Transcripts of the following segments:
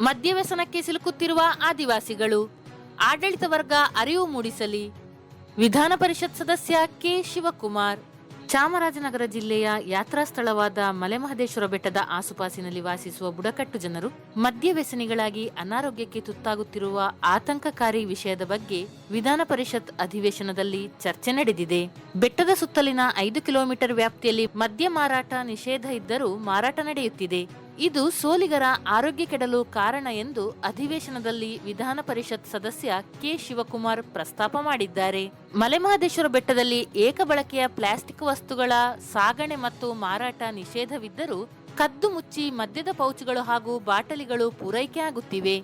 ಮದ್ಯವ್ಯಸನಕ್ಕೆ ಸಿಲುಕುತ್ತಿರುವ ಆದಿವಾಸಿಗಳು. ಆಡಳಿತ ವರ್ಗ ಅರಿವು ಮೂಡಿಸಲಿ. ವಿಧಾನ ಪರಿಷತ್ ಸದಸ್ಯ ಕೆ ಶಿವಕುಮಾರ್. ಚಾಮರಾಜನಗರ ಜಿಲ್ಲೆಯ ಯಾತ್ರಾ ಸ್ಥಳವಾದ ಮಲೆಮಹದೇಶ್ವರ ಬೆಟ್ಟದ ಆಸುಪಾಸಿನಲ್ಲಿ ವಾಸಿಸುವ ಬುಡಕಟ್ಟು ಜನರು ಮದ್ಯ ವ್ಯಸನಿಗಳಾಗಿ ಅನಾರೋಗ್ಯಕ್ಕೆ ತುತ್ತಾಗುತ್ತಿರುವ ಆತಂಕಕಾರಿ ವಿಷಯದ ಬಗ್ಗೆ ವಿಧಾನ ಪರಿಷತ್ ಅಧಿವೇಶನದಲ್ಲಿ ಚರ್ಚೆ ನಡೆದಿದೆ. ಬೆಟ್ಟದ ಸುತ್ತಲಿನ ಐದು ಕಿಲೋಮೀಟರ್ ವ್ಯಾಪ್ತಿಯಲ್ಲಿ ಮದ್ಯ ಮಾರಾಟ ನಿಷೇಧ ಇದ್ದರೂ ಮಾರಾಟ ನಡೆಯುತ್ತಿದೆ. ಇದು ಸೋಲಿಗರ ಆರೋಗ್ಯ ಕೆಡಲು ಕಾರಣ ಎಂದು ಅಧಿವೇಶನದಲ್ಲಿ ವಿಧಾನ ಪರಿಷತ್ ಸದಸ್ಯ ಕೆ ಶಿವಕುಮಾರ್ ಪ್ರಸ್ತಾಪ ಮಾಡಿದ್ದಾರೆ. ಮಲೆಮಹದೇಶ್ವರ ಬೆಟ್ಟದಲ್ಲಿ ಏಕಬಳಕೆಯ ಪ್ಲಾಸ್ಟಿಕ್ ವಸ್ತುಗಳ ಸಾಗಣೆ ಮತ್ತು ಮಾರಾಟ ನಿಷೇಧವಿದ್ದರೂ ಕದ್ದು ಮುಚ್ಚಿ ಮದ್ಯದ ಪೌಚ್ಗಳು ಹಾಗೂ ಬಾಟಲಿಗಳು ಪೂರೈಕೆ ಆಗುತ್ತಿವೆ.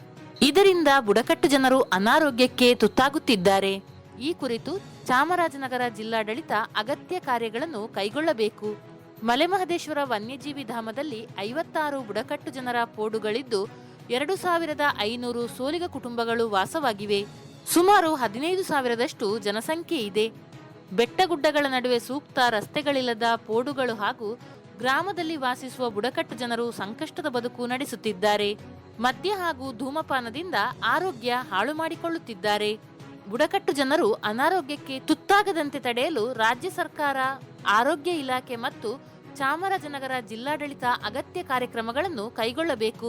ಇದರಿಂದ ಬುಡಕಟ್ಟು ಜನರು ಅನಾರೋಗ್ಯಕ್ಕೆ ತುತ್ತಾಗುತ್ತಿದ್ದಾರೆ. ಈ ಕುರಿತು ಚಾಮರಾಜನಗರ ಜಿಲ್ಲಾಡಳಿತ ಅಗತ್ಯ ಕಾರ್ಯಗಳನ್ನು ಕೈಗೊಳ್ಳಬೇಕು. ಮಲೆಮಹದೇಶ್ವರ ವನ್ಯಜೀವಿ ಧಾಮದಲ್ಲಿ ಐವತ್ತಾರು ಬುಡಕಟ್ಟು ಜನರ ಪೋಡುಗಳಿದ್ದು, ಎರಡು ಸಾವಿರದ ಐನೂರು ಸೋಲಿಗ ಕುಟುಂಬಗಳು ವಾಸವಾಗಿವೆ. ಸುಮಾರು ಹದಿನೈದು ಸಾವಿರದಷ್ಟು ಜನಸಂಖ್ಯೆ ಇದೆ. ಬೆಟ್ಟಗುಡ್ಡಗಳ ನಡುವೆ ಸೂಕ್ತ ರಸ್ತೆಗಳಿಲ್ಲದ ಪೋಡುಗಳು ಹಾಗೂ ಗ್ರಾಮದಲ್ಲಿ ವಾಸಿಸುವ ಬುಡಕಟ್ಟು ಜನರು ಸಂಕಷ್ಟದ ಬದುಕು ನಡೆಸುತ್ತಿದ್ದಾರೆ. ಮದ್ಯ ಹಾಗೂ ಧೂಮಪಾನದಿಂದ ಆರೋಗ್ಯ ಹಾಳು ಮಾಡಿಕೊಳ್ಳುತ್ತಿದ್ದಾರೆ ಬುಡಕಟ್ಟು ಜನರು ಅನಾರೋಗ್ಯಕ್ಕೆ ತುತ್ತಾಗದಂತೆ ತಡೆಯಲು ರಾಜ್ಯ ಸರ್ಕಾರ, ಆರೋಗ್ಯ ಇಲಾಖೆ ಮತ್ತು ಚಾಮರಾಜನಗರ ಜಿಲ್ಲಾಡಳಿತ ಅಗತ್ಯ ಕಾರ್ಯಕ್ರಮಗಳನ್ನು ಕೈಗೊಳ್ಳಬೇಕು,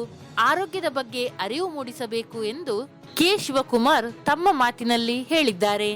ಆರೋಗ್ಯದ ಬಗ್ಗೆ ಅರಿವು ಮೂಡಿಸಬೇಕು ಎಂದು ಕೆ ಶಿವಕುಮಾರ್ ತಮ್ಮ ಮಾತಿನಲ್ಲಿ ಹೇಳಿದ್ದಾರೆ.